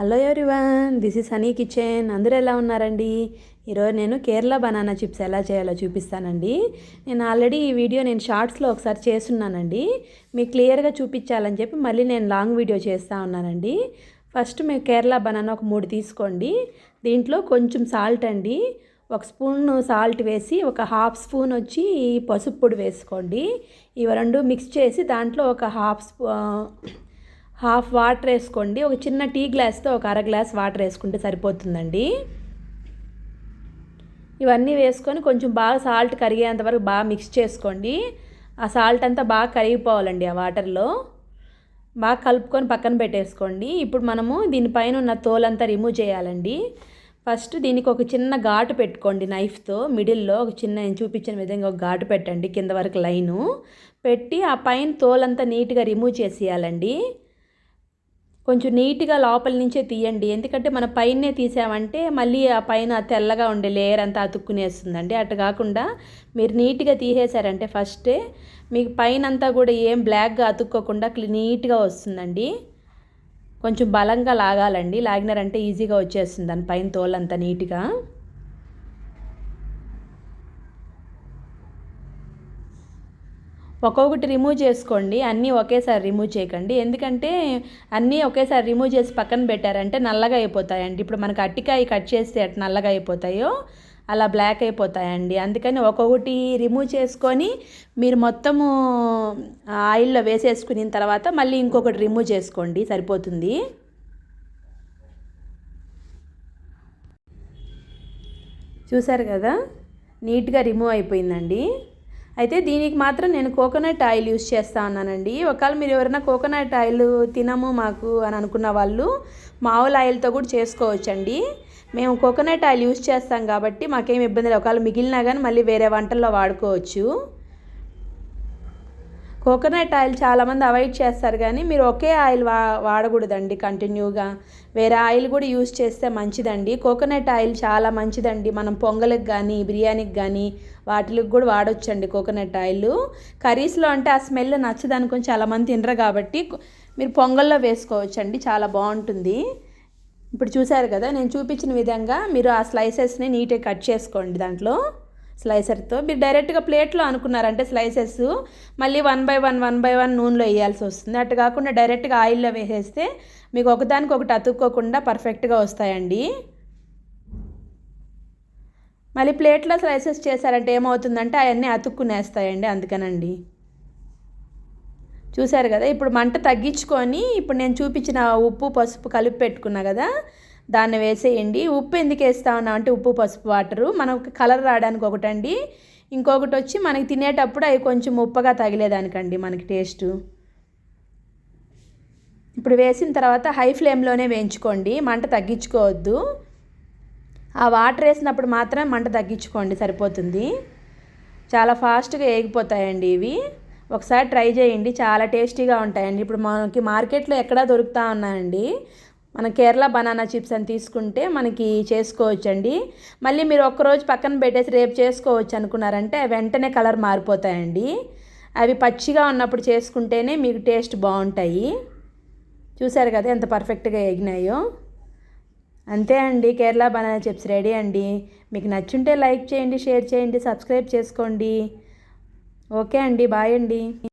Hello everyone this is Honey Kitchen. అందరూ ఎలా ఉన్నారండి? ఈరోజు నేను కేరళ బనానా చిప్స్ ఎలా చేయాలో చూపిస్తానండి. నేను ఆల్రెడీ ఈ వీడియో నేను షార్ట్స్లో ఒకసారి చేస్తున్నానండి. మీకు క్లియర్గా చూపించాలని చెప్పి మళ్ళీ నేను లాంగ్ వీడియో చేస్తూ ఉన్నానండి. ఫస్ట్ మేము కేరళ బనానా ఒక మూడు తీసుకోండి. దీంట్లో కొంచెం సాల్ట్ అండి. ఒక స్పూన్ సాల్ట్ వేసి ఒక హాఫ్ స్పూన్ వచ్చి పసుపు పొడి వేసుకోండి. ఇవి రెండు మిక్స్ చేసి దాంట్లో ఒక హాఫ్ స్పూ హాఫ్ వాటర్ వేసుకోండి. ఒక చిన్న టీ గ్లాస్తో ఒక అర గ్లాస్ వాటర్ వేసుకుంటే సరిపోతుందండి. ఇవన్నీ వేసుకొని కొంచెం బాగా సాల్ట్ కరిగేంత వరకు బాగా మిక్స్ చేసుకోండి. ఆ సాల్ట్ అంతా బాగా కరిగిపోవాలండి ఆ వాటర్లో. బాగా కలుపుకొని పక్కన పెట్టేసుకోండి. ఇప్పుడు మనము దీనిపైన ఉన్న తోలంతా రిమూవ్ చేయాలండి. ఫస్ట్ దీనికి ఒక చిన్న ఘాటు పెట్టుకోండి నైఫ్తో మిడిల్లో ఒక చిన్న నేను చూపించిన విధంగా ఒక ఘాటు పెట్టండి కింద వరకు లైను. పెట్టి ఆ పైన తోలంతా నీట్గా రిమూవ్ చేసేయాలండి. కొంచెం నీట్గా లోపల నుంచే తీయండి. ఎందుకంటే మన పైనే తీసామంటే మళ్ళీ ఆ పైన తెల్లగా ఉండే లేయర్ అంతా అతుక్కునేస్తుందండి. అటు కాకుండా మీరు నీట్గా తీసేశారంటే ఫస్టే మీకు పైన అంతా కూడా ఏం బ్లాక్గా అతుక్కోకుండా నీట్గా వస్తుందండి. కొంచెం బలంగా లాగాలండి. లాగినారంటే ఈజీగా వచ్చేస్తుంది దాని పైన తోలంతా నీట్గా. ఒక్కొక్కటి రిమూవ్ చేసుకోండి అన్నీ ఒకేసారి రిమూవ్ చేయకండి. ఎందుకంటే అన్నీ ఒకేసారి రిమూవ్ చేసి పక్కన పెట్టారంటే నల్లగా అయిపోతాయండి. ఇప్పుడు మనకు అట్టికాయ కట్ చేస్తే అటు నల్లగా అయిపోతాయో అలా బ్లాక్ అయిపోతాయండి. అందుకని ఒక్కొక్కటి రిమూవ్ చేసుకొని మీరు మొత్తము ఆయిల్లో వేసేసుకున్న తర్వాత మళ్ళీ ఇంకొకటి రిమూవ్ చేసుకోండి. సరిపోతుంది. చూసారు కదా? నీట్గా రిమూవ్ అయిపోయిందండి. అయితే దీనికి మాత్రం నేను కోకోనట్ ఆయిల్ యూస్ చేస్తా ఉన్నానండి ఒకవేళ మీరు ఎవరైనా కోకోనట్ ఆయిల్ తినము మాకు అని అనుకున్న వాళ్ళు మామూలు ఆయిల్తో కూడా చేసుకోవచ్చండి. మేము కోకోనట్ ఆయిల్ యూస్ చేస్తాం కాబట్టి మాకేం ఇబ్బంది లేదు. ఒకవేళ మిగిలినా కానీ మళ్ళీ వేరే వంటల్లో వాడుకోవచ్చు. కోకోనట్ ఆయిల్ చాలామంది అవాయిడ్ చేస్తారు కానీ మీరు ఒకే ఆయిల్ వా వాడకూడదండి కంటిన్యూగా. వేరే ఆయిల్ కూడా యూస్ చేస్తే మంచిదండి. కోకోనట్ ఆయిల్ చాలా మంచిదండి. మనం పొంగలకు కానీ బిర్యానీకి కానీ వాటికి కూడా వాడొచ్చండి కోకోనట్ ఆయిల్. కర్రీస్లో అంటే ఆ స్మెల్ నచ్చదనుకొని చాలామంది తినరు కాబట్టి మీరు పొంగల్లో వేసుకోవచ్చండి. చాలా బాగుంటుంది. ఇప్పుడు చూసారు కదా నేను చూపించిన విధంగా మీరు ఆ స్లైసెస్ని నీట్గా కట్ చేసుకోండి దాంట్లో. స్లైసర్తో. మీరు డైరెక్ట్గా ప్లేట్లో అనుకున్నారంటే స్లైసెస్ మళ్ళీ one by one one by one నూనెలో వేయాల్సి వస్తుంది. అటు కాకుండా డైరెక్ట్గా ఆయిల్లో వేసేస్తే మీకు ఒకదానికి ఒకటి అతుక్కోకుండా పర్ఫెక్ట్గా వస్తాయండి. మళ్ళీ ప్లేట్లో స్లైసెస్ చేశారంటే ఏమవుతుందంటే అవన్నీ అతుక్కునేస్తాయండి అందుకనండి. చూశారు కదా ఇప్పుడు మంట తగ్గించుకొని ఇప్పుడు నేను చూపించిన ఉప్పు పసుపు కలిపి పెట్టుకున్నా కదా దాన్ని వేసేయండి. ఉప్పు ఎందుకు వేస్తా ఉన్నాం అంటే ఉప్పు పసుపు వాటరు. మనకు కలర్ రావడానికి ఒకటండి. ఇంకొకటి వచ్చి మనకి తినేటప్పుడు అవి కొంచెం ఉప్పగా తగిలేదానికండి మనకి టేస్ట్. ఇప్పుడు వేసిన తర్వాత హై ఫ్లేమ్లోనే వేయించుకోండి. మంట తగ్గించుకోవద్దు. ఆ వాటర్ వేసినప్పుడు మాత్రం మంట తగ్గించుకోండి సరిపోతుంది. చాలా ఫాస్ట్గా వేగిపోతాయండి ఇవి. ఒకసారి ట్రై చేయండి. చాలా టేస్టీగా ఉంటాయండి. ఇప్పుడు మనకి మార్కెట్లో ఎక్కడా దొరుకుతూ ఉన్నాయండి. మన కేరళ బనానా చిప్స్ అని తీసుకుంటే మనకి చేసుకోవచ్చండి. మళ్ళీ మీరు ఒక్కరోజు పక్కన పెట్టేసి రేపు చేసుకోవచ్చు అనుకున్నారంటే వెంటనే కలర్ మారిపోతాయండి. అవి పచ్చిగా ఉన్నప్పుడు చేసుకుంటేనే మీకు టేస్ట్ బాగుంటాయి. చూసారు కదా ఎంత పర్ఫెక్ట్గా ఎగినాయో. అంతే అండి కేరళ బనానా చిప్స్ రెడీ అండి. మీకు నచ్చుంటే లైక్ చేయండి షేర్ చేయండి సబ్స్క్రైబ్ చేసుకోండి. ఓకే అండి బాయ్ అండి.